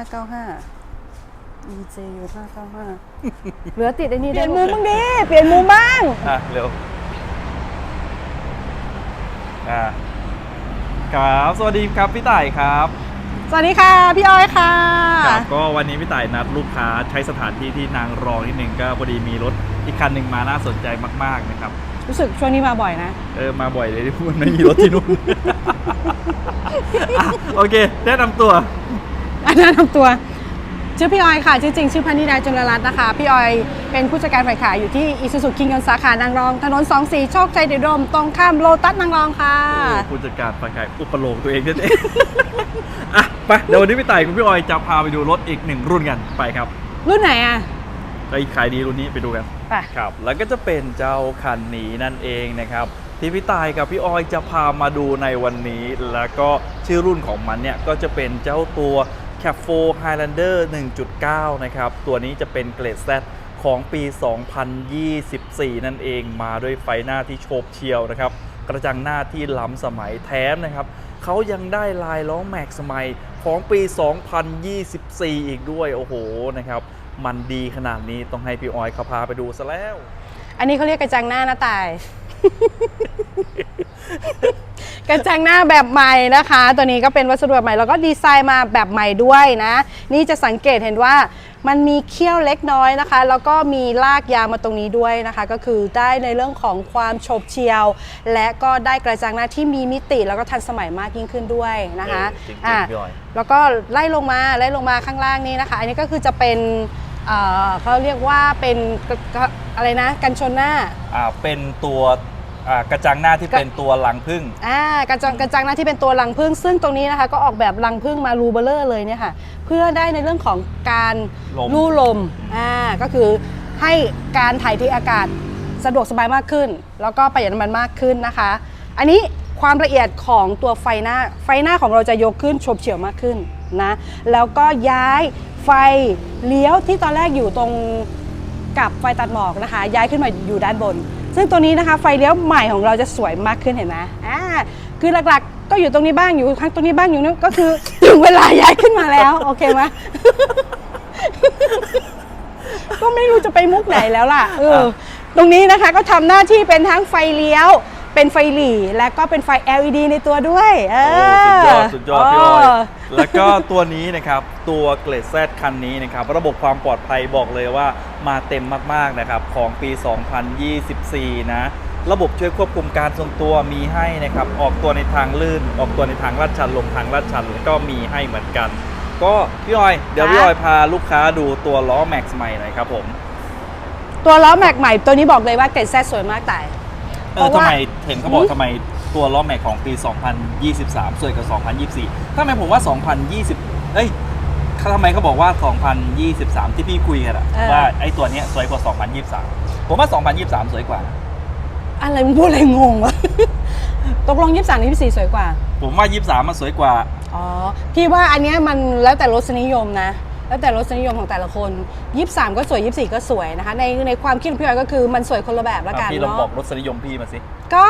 595 EJU 595เหลือติดไอ้นี่เปลี่ได้ยนมุมบ้างดิ เปลี่ยนมุมบ้าง อะ เร็ว อ่าครับ สวัสดีครับพี่ต่ายครับ สวัสดีค่ะ พี่ออยค่ะ ครับก็วันนี้พี่ต่ายนัดลูกค้าใช้สถานที่ที่นางรองนิดนึงก็พอดีมีรถอีกคันหนึ่งมาน่าสนใจมาก ๆ นะครับ รู้สึกช่วงนี้มาบ่อยนะ เออ มาบ่อยเลยที่พูดไม่มีรถที่นู่นอะโอเค แนะนำตัว อันนั้นทำตัว ชื่อพี่ออยค่ะ ชื่อจริงชื่อพันนิดาจุลรัตน์นะคะ พี่ออยเป็นผู้จัดการฝ่ายขายอยู่ที่อิสุสุคิงกันสาขานางรอง ถนนสองสีโชคชัยเดชอุดมตรงข้ามโลตัสนางรองค่ะ โอ้ผู้จัดการฝ่ายขายอุปโลกตัวเองนั่นเอง อะไปเดี๋ยววันนี้พี่ต่ายคุณพี่ออยจะพาไปดูรถอีกหนึ่งรุ่นกันไปครับรุ่นไหนอะไอ้ขายนี้รุ่นนี้ไปดูกัน ไป ครับ แล้วก็จะเป็นเจ้าคันนี้นั่นเองนะครับ ที่พี่ตายกับพี่ออยจะพามาดูในวันนี้ แล้วก็ชื่อรุ่นของมันเนี่ยก็จะเป็นเจ้าตัว c a p 4 Highlander 1.9 นะครับ ตัวนี้จะเป็นเกรด Z ของปี 2024 นั่นเองมาด้วยไฟหน้าที่โฉบเฉียวนะครับ กระจังหน้าที่ล้ำสมัยแถมนะครับเขายังได้ลายล้อแม็กสมัยของปี 2024 อีกด้วย โอ้โหนะครับ มันดีขนาดนี้ต้องให้พี่ออยเขาพาไปดูซะแล้ว อันนี้เขาเรียกกระจังหน้านะตาย กระจังหน้าแบบใหม่นะคะ ตัวนี้ก็เป็นวัสดุแบบใหม่แล้วก็ดีไซน์มาแบบใหม่ด้วยนะ นี่จะสังเกตเห็นว่ามันมีเขี้ยวเล็กน้อยนะคะ แล้วก็มีลากยาวมาตรงนี้ด้วยนะคะ ก็คือได้ในเรื่องของความโฉบเฉียว และก็ได้กระจังหน้าที่มีมิติแล้วก็ทันสมัยมากยิ่งขึ้นด้วยนะคะเออจริงๆพี่ออย แล้วก็ไล่ลงมาไล่ลงมาข้างล่างนี้นะคะ อันนี้ก็คือจะเป็นเอ่อเขาเรียกว่าเป็นกระกระอะไรนะกันชนหน้า อ่าเป็นตัว อ่ากระจังหน้าที่เป็นตัวลังพึ่งอ่ากระจังกระจังหน้าที่เป็นตัวรังพึ่งซึ่งตรงนี้นะคะ ก็ออกแบบรังพึ่งมารูเบลเลอร์เลยเนี่ยค่ะ เพื่อได้ในเรื่องของการลม ลู่ลมอ่าก็คือให้การถ่ายเทอากาศสะดวกสบายมากขึ้น แล้วก็ประหยัดน้ำมันมากขึ้นนะคะ อันนี้ความละเอียดของตัวไฟหน้าไฟหน้าของเราจะยกขึ้นโฉบเฉี่ยวมากขึ้นนะแล้วก็ย้ายไฟเลี้ยวที่ตอนแรกอยู่ตรง กับไฟตัดหมอกนะคะ ย้ายขึ้นมาอยู่ด้านบน ซึ่งตัวนี้นะคะไฟเลี้ยวใหม่ของเราจะสวยมากขึ้นเห็นไหมอ่าคือหลักๆ ก็อยู่ตรงนี้บ้างอยู่ข้างตรงนี้บ้างอยู่นั่นก็คือถึงเวลาย้ายขึ้นมาแล้ว โอเคไหมก็ไม่รู้จะไปมุกไหนแล้วล่ะเออตรงนี้นะคะก็ทำหน้าที่เป็นทั้งไฟเลี้ยวเป็นไฟหลีและก็เป็นไฟ LED ในตัวด้วย เอโอ้อสุดยอดสุดยอดพี่ออยเแล้วก็ตัวนี้นะครับตัวเกรดแซคันนี้นะครับระบบความปลอดภัยบอกเลยว่ามาเต็มมากๆนะครับของปี 2024 นะ ระบบช่วยควบคุมการทรงตัวมีให้นะครับออกตัวในทางลื่น ออกตัวในทางลาดชันลงทางลาดชันก็มีให้เหมือนกัน ก็พี่ออย เดี๋ยวค่ะพี่ออยพาลูกค้าดูตัวล้อแม็กซ์ใหม่หน่อยครับผมตัวล้อแม็กใหม่ตัวนี้บอกเลยว่าเกรดแซสวยมากแต่เออเพราะทำว่าไมเห็นเขาบอกทำไม ตัวล้อแม็กของปี 2023 สวยกว่า2024ทำไมผมว่า 2020 เอ้ยทำไมเขาบอกว่า 2023 ที่พี่คุยกันอะเออ ว่าไอ้ตัวเนี้ยสวยกว่า 2023 ผมว่า 2023 สวยกว่า อะไรมึงพูดอะไรงงวะ ตกลงยี่สามหรือยี่สี่สวยกว่า ผมว่า 23 มันสวยกว่า อ๋อ พี่ว่าอันเนี้ยมันแล้วแต่รสนิยมนะ แล้วแต่รสนิยมของแต่ละคนยี่สามก็สวยยี่สี่ก็สวยนะคะ ในในความคิดของพี่ออยก็คือมันสวยคนละแบบละกันพี่ลองเนาะบอกรสนิยมพี่มาสิ ก็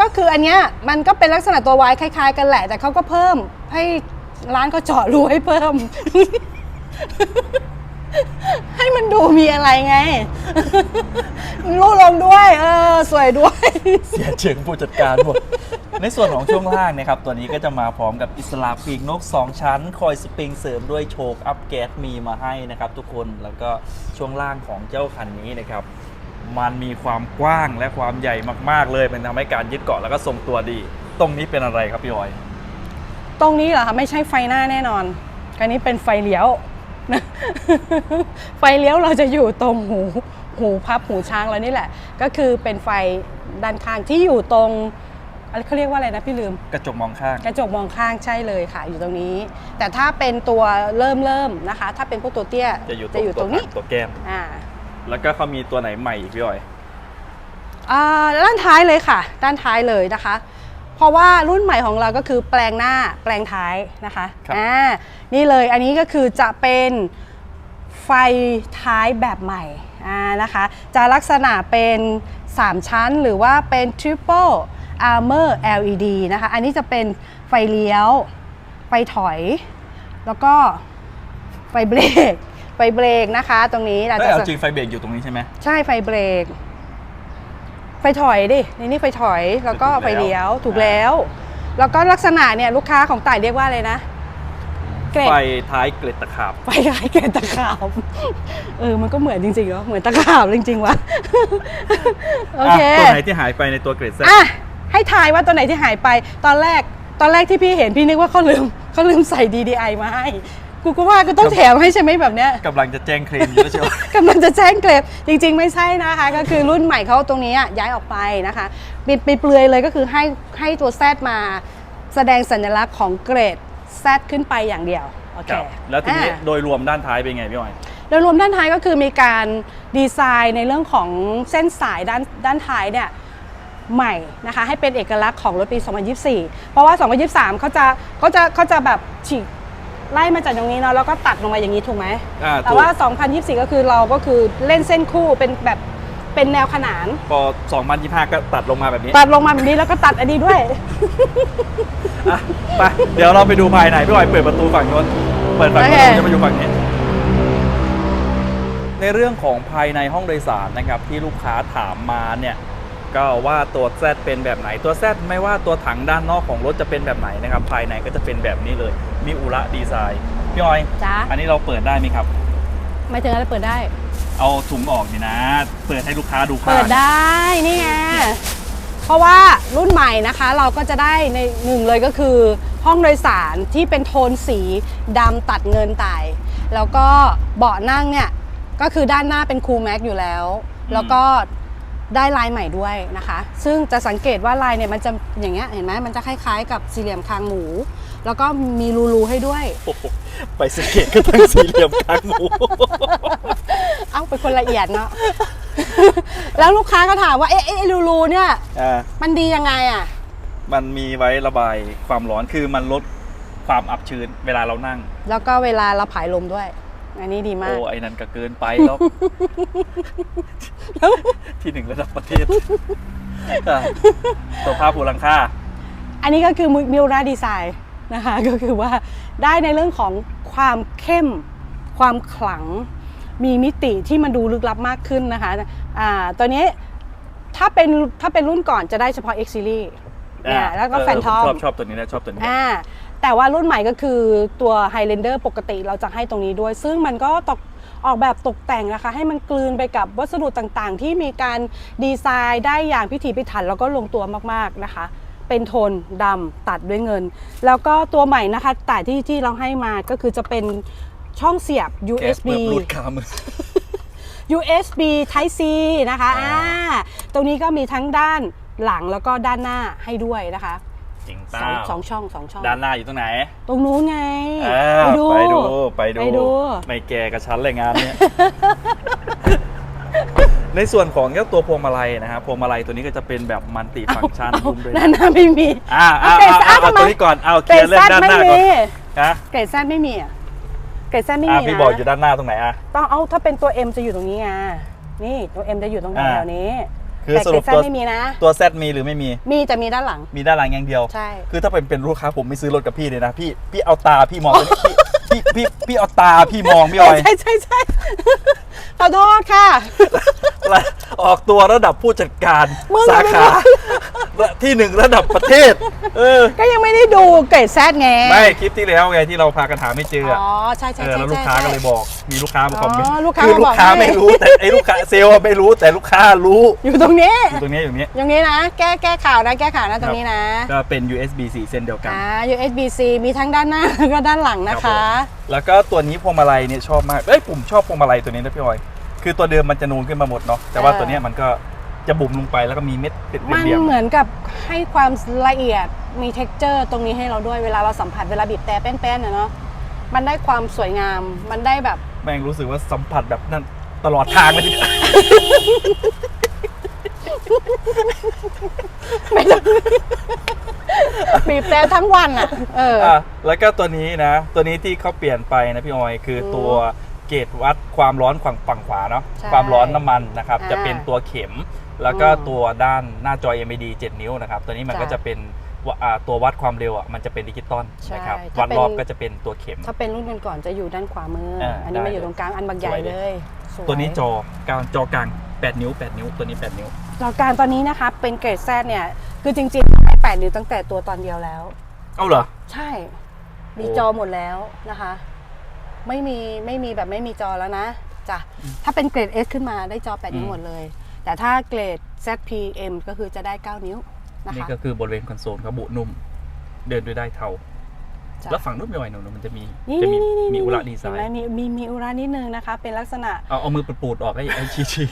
ก็คืออันเนี้ยมันก็เป็นลักษณะตัววายคล้าย ๆ กันแหละ แต่เขาก็เพิ่มให้ร้านก็เจาะรูให้เพิ่ม ให้มันดูมีอะไรไง รูลงด้วย เออ สวยด้วย เสียเชิงผู้จัดการหมด ในส่วนของช่วงล่างนะครับ ตัวนี้ก็จะมาพร้อมกับอิสลาปีกนก 2 ชั้น คอยสปริงเสริมด้วยโชคอัพแก๊สมีมาให้นะครับทุกคน แล้วก็ช่วงล่างของเจ้าคันนี้นะครับ มันมีความกว้างและความใหญ่มากๆเลย เป็นทำให้การยึดเกาะแล้วก็ทรงตัวดี ตรงนี้เป็นอะไรครับพี่ออย ตรงนี้เหรอคะไม่ใช่ไฟหน้าแน่นอนอันนี้เป็นไฟเลี้ยวนะ ไฟเลี้ยวเราจะอยู่ตรงหูหูพับหูช้างแล้วนี่แหละ ก็คือเป็นไฟด้านข้างที่อยู่ตรงอะไรเขาเรียกว่าอะไรนะพี่ลืม กระจกมองข้าง กระจกมองข้างใช่เลยค่ะ อยู่ตรงนี้ แต่ถ้าเป็นตัวเริ่มเริ่มนะคะ ถ้าเป็นพวกตัวเตี้ยจะอยู่จะอยู่ตรงนี้ตัวตัวแก้มอ่าแล้วก็เขามีตัวไหนใหม่อีกพี่ออยอ่าด้านท้ายเลยค่ะ ด้านท้ายเลยนะคะ เพราะว่ารุ่นใหม่ของเราก็คือแปลงหน้าแปลงท้ายนะคะครับอ่านี่เลยอันนี้ก็คือจะเป็นไฟท้ายแบบใหม่อ่านะคะจะลักษณะเป็น 3 ชั้นหรือว่าเป็น Triple Armor LED นะคะ อันนี้จะเป็นไฟเลี้ยว ไฟถอย แล้วก็ไฟเบรก ไฟเบรกนะคะ ตรงนี้เราเอ้ยจะเอาจริงไฟเบรกอยู่ตรงนี้ใช่ไหม ใช่ไฟเบรก ไฟถอยดินี่นี่ไฟถอยแล้วก็ถูกแล้วไฟเลี้ยวถูกแล้ว แล้วก็ลักษณะเนี่ยลูกค้าของต่ายเรียกว่าอะไรนะเกรดไฟท้ายเกล็ดตะขาบไฟคล้ายเกรดตะขาบเออมันก็เหมือนจริงๆเนาะเหมือนตะขาบจริงๆวะโอเคะตัวไหนที่หายไปในตัวเกรดแซดอะให้ทายว่าตัวไหนที่หายไปตอนแรกตอนแรกที่พี่เห็นพี่นึกว่าเขาลืมเขาลืมใส่ DDI มาให้ กูก็ว่าก็ต้องแถมให้ใช่ไหมแบบเนี้ยกำลังจะแจ้งเคลมอยู่แล้วเชียวกำลังจะแจ้งเกรดจริง ๆ ไม่ใช่นะคะ ก็คือรุ่นใหม่เขาตรงนี้อะย้ายออกไปนะคะปิดไปเปลือยเลยก็คือให้ให้ตัวแซดมาแสดงสัญลักษณ์ของเกรดแซดขึ้นไปอย่างเดียวโอเคครับแล้วทีนี้อ่าโดยรวมด้านท้ายเป็นไงพี่อ้อยโดยรวมด้านท้ายก็คือมีการดีไซน์ในเรื่องของเส้นสายด้านด้านท้ายเนี่ยใหม่นะคะให้เป็นเอกลักษณ์ของรถปี 2024 เพราะว่า 2023เขาจะเขาจะเขาจะแบบฉีก ไล่มาจากตรงนี้เนาะแล้วก็ตัดลงมาอย่างนี้ถูกไหมอ่าแต่ถูกว่า 2024 ก็คือเราก็คือเล่นเส้นคู่เป็นแบบเป็นแนวขนาน พอ2025 ก็ตัดลงมาแบบนี้ตัดลงมาแบบนี้แล้วก็ตัดอันนี้ด้วย อะไปเดี๋ยวเราไปดูภายในพี่อ้อยเปิดประตูฝั่งโน้นเปิดฝั่งโน้นโอเค จะมาอยู่ฝั่งนี้ ในเรื่องของภายในห้องโดยสารนะครับที่ลูกค้าถามมาเนี่ย ก็ว่าตัวแซดเป็นแบบไหนตัวแซดไม่ว่าตัวถังด้านนอกของรถจะเป็นแบบไหนนะครับ ภายในก็จะเป็นแบบนี้เลย มีอุระดีไซน์พี่อ้อย จ้าอันนี้เราเปิดได้ไหมครับ ไม่ถึงอะไรเปิดได้ เอาถุงออกนี่นะ เปิดให้ลูกค้าดูผ้าเปิดได้นี่ไงเพราะว่ารุ่นใหม่นะคะ เราก็จะได้ในหนึ่งเลยก็คือ ห้องโดยสารที่เป็นโทนสีดำตัดเงินไต่แล้วก็เบาะนั่งเนี่ยก็คือด้านหน้าเป็นคูลแม็กอยู่แล้ว แล้วก็ ได้ลายใหม่ด้วยนะคะ ซึ่งจะสังเกตว่าลายเนี่ยมันจะอย่างเงี้ยเห็นไหมมันจะคล้ายๆ กับสี่เหลี่ยมคางหมู แล้วก็มีรูๆให้ด้วยโอ้โหไปสงเกตก็ทั้งสี่เหลี่ยมกลางหมูเอ้าเป็นคนละเอียดเนาะแล้วลูกค้าก็ถามว่าเอ๊ะเอ๊ะรูๆเนี่ยอ่ามันดียังไงอะมันมีไว้ระบายความร้อนคือมันลดความอับชื้นเวลาเรานั่ง แล้วก็เวลาเราผายลมด้วย อันนี้ดีมาก โอ้ไอ้นั่นก็เกินไปแล้วที่หนึ่งระดับประเทศอะตัวภาพผูหลังค่า อันนี้ก็คือมิวราดีไซน์นะคะก็คือว่าได้ในเรื่องของความเข้ม ความขลัง มีมิติที่มันดูลึกลับมากขึ้นนะคะอ่าตัวนี้ถ้าเป็นถ้าเป็นรุ่นก่อนจะได้เฉพาะ X Series เนี่ยแล้วก็เออแฟนทอมชอบชอบตัวนี้นะชอบตัวนี้อ่า แต่ว่ารุ่นใหม่ก็คือตัว Highlander ปกติเราจะให้ตรงนี้ด้วย ซึ่งมันก็ตกออกแบบตกแต่งนะคะ ให้มันกลืนไปกับวัสดุต่างๆ ที่มีการดีไซน์ได้อย่างพิถีพิถันแล้วก็ลงตัวมากๆนะคะ เป็นโทนดำตัดด้วยเงิน แล้วก็ตัวใหม่นะคะแต่ที่ที่เราให้มาก็คือจะเป็นช่องเสียบแก USB เปิดรูดคามือ USB Type C นะคะอ่าอ่าตรงนี้ก็มีทั้งด้านหลังแล้วก็ด้านหน้าให้ด้วยนะคะ จริงสเปองล่าสองช่องสองช่อง ด้านหน้าอยู่ตรงไหนตรงนู้นไง อ่าไปดู ไปดู ไปดู ไปดู ไม่แก่กับฉันเลยงานเนี้ยในส่วนของเจ้าตัวพวงมาลัยนะครับพวงมาลัยตัวนี้ก็จะเป็นแบบมัลติฟังก์ชันเอารวมด้วยด้านหน้าไม่มี อ่าอ่าเกรดอ่าซ่าเอาทำไมตัวนี้ก่อนเอาเคเกรลียดร์เรื่องแซดด้านหไม่น้าก่อนมีนะเกรดแซดไม่มีอะเกรดแซดไม่อ่ามีพี่นะบอกอยู่ด้านหน้าตรงไหนอะต้องเอาถ้าเป็นตัว M จะอยู่ตรงนี้ไงนี่ตัว M จะอยู่ตรงอ่าแถวนี้คือแต่สเกรุร ปดแซดตัวไม่มีนะ ตัวแซดมีหรือไม่มี มีจะมีด้านหลัง มีด้านหลังอย่างเดียว ใช่ คือถ้าเป็นเป็นลูกค้าผมไม่ซื้อรถกับพี่เลยนะ พี่พี่เอาตาพี่มองพี่พี่พี่พี่เอาตาพี่มองพี่ออย ใช่ใช่ใช่ขอโทษค่ะ และออกตัวระดับผู้จัดการมึง สาขาและที่หนึ่งระดับประเทศ เออ ก็ยังไม่ได้ดูเกรดแซดไงไม่คลิปที่แล้วไงที่เราพากันหาไม่เจออะอ๋อใช่ใช่เออใช่แล้วลูกใช่ค้าก็เลยบอกมีลูกค้ามาคอมเมนต์อ๋อลูกค้าคือมาลูบอกกค้าให้ ไม่รู้แต่ไอ้ลูกค้าเซลล์อะไม่รู้แต่ลูกค้ารู้อยู่ตรงนี้ อยู่ตรงนี้อยู่ตรงนี้อย่างนี้นะ แก้แก้ข่าวนะ แก้ข่าวนะตรงนี้นะก็เป็น USB 4 เส้นเดียวกันอ่า USB-C มีทั้งด้านหน้า แล้วก็ด้านหลังนะครัคะบผมแล้วก็ตัวนี้พวงมาลัยเนี่ยชอบมากเอ้ยผมชอบพวงมาลัยตัวนี้นะพี่ออย คือตัวเดิมมันจะนูนขึ้นมาหมดเนาะแต่ว่าเออตัวเนี้ยมันก็จะบุ๋มลงไปแล้วก็มีเม็ดเป็นมันเหลี่ยมเหมือนกับให้ความละเอียดมี t e x t อร์ ตรงนี้ให้เราด้วยเวลาเราสัมผัสเวลาบีบแต่แป้นๆนะเนาะมันได้ความสวยงาม มันได้แบบแม่งรู้สึกว่าสัมผัสแบบนั้นตลอดทางเลยทีเดียวบีบแต่ทั้งวันอะ เอออะแล้วก็ตัวนี้นะ ตัวนี้ที่เขาเปลี่ยนไปนะพี่ออย คืออมตัว เกจวัดความร้อนฝั่งฝั่งขวาเนาะใช่ความร้อนน้ำมันนะครับอ่าจะเป็นตัวเข็ม แล้วก็อืมตัวด้านหน้าจอ LED 7 นิ้วนะครับตัวนี้มันจ้ะก็จะเป็นว่าอ่าตัววัดความเร็วอะมันจะเป็นดิจิตอลใช่นะครับถ้าวัดเป็น รอบก็จะเป็นตัวเข็ม ถ้าเป็นรุ่นก่อนๆจะอยู่ด้านขวามืออ่าอันนี้ได้มาอยู่ตรงกลางอันบางใหญ่สวยเลยเลยสย ตัวนี้จอกลางจอกลาง 8 นิ้ว 8 นิ้วตัวนี้ 8 นิ้วจอกลางตอนนี้นะคะเป็นเกรดแซเนี่ย คือจริงๆให้8นิ้วตั้งแต่ตัวตอนเดียวแล้ว เอาเหรอ ใช่ มีโอ้ จอหมดแล้วนะคะ ไม่มีไม่มีแบบไม่มีจอแล้วนะจ้ะถ้าเป็นเกรด S ขึ้นมาได้จอ 8 นิ้วอืมหมดเลย แต่ถ้าเกรด ZPM ก็คือจะได้ 9 นิ้วนะนี่คะก็คือบริเวณคอนโซลครับบุนุ่ม เดินด้วยได้เทาจ้ะแล้วฝั่งนู้นไม่ไหวหนูมันจะมีนี่จะมีนี่นี่มีนี่อุระดีไซเห็นไหมน์มีมีมีอุระนิดนึงนะคะ เป็นลักษณะเอาเอามือปูดๆออกให้ไอ้ชี้ชี้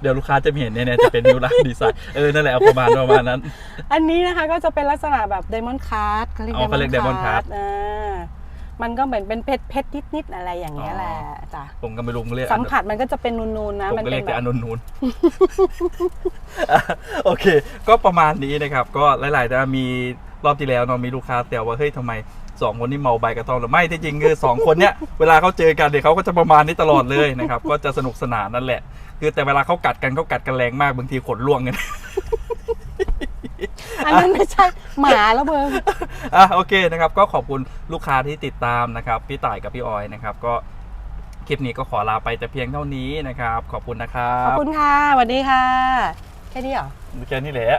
เดี๋ยวลูกค้าจะไม่เห็นเนี่ยๆจะเป็นมิวระดีไซน์เออนั่นแหละเอาประมาณประมาณนั้น อันนี้นะคะก็จะเป็นลักษณะแบบ Diamond Card เขาเรียกอ๋อเขาเรียก Diamond Card อ่า มันก็เหมือนเป็นเพชรเพชรนิดๆอะไรอย่างเงี้ยแหละจ้ะผมก็ไม่รู้ผมเรียกสัมผัสมันก็จะเป็นนูนๆนะผมมันก็เป็เรียนกแบแต่บอนุนูนโอเค ก็ประมาณนี้นะครับ ก็หลายๆนะมีรอบที่แล้วเนาะมีลูกค้าแต่ว่าเฮ้ยทำไมสองคนนี้เมาใบกระท่อมหรือไม่ที่จริงคือสองคนเนี้ยเวลาเขาเจอกันเนี่ยเขาก็จะประมาณนี้ตลอดเลยนะครับ ก็จะสนุกสนานนั่นแหละ คือแต่เวลาเขากัดกันเขากัดกันแรงมากบางทีขนล่วงกัน อันนั้นไม่ใช่หมาแล้วเบิร์อะโอเคนะครับ ก็ขอบคุณลูกค้าที่ติดตามนะครับ พี่ต่ายกับพี่ออยนะครับ ก็คลิปนี้ก็ขอลาไปแต่เพียงเท่านี้นะครับ ขอบคุณนะครัขอบบคุณค่ะสวัสดีค่ะ แค่นี้เหรอแค่นี้แหละ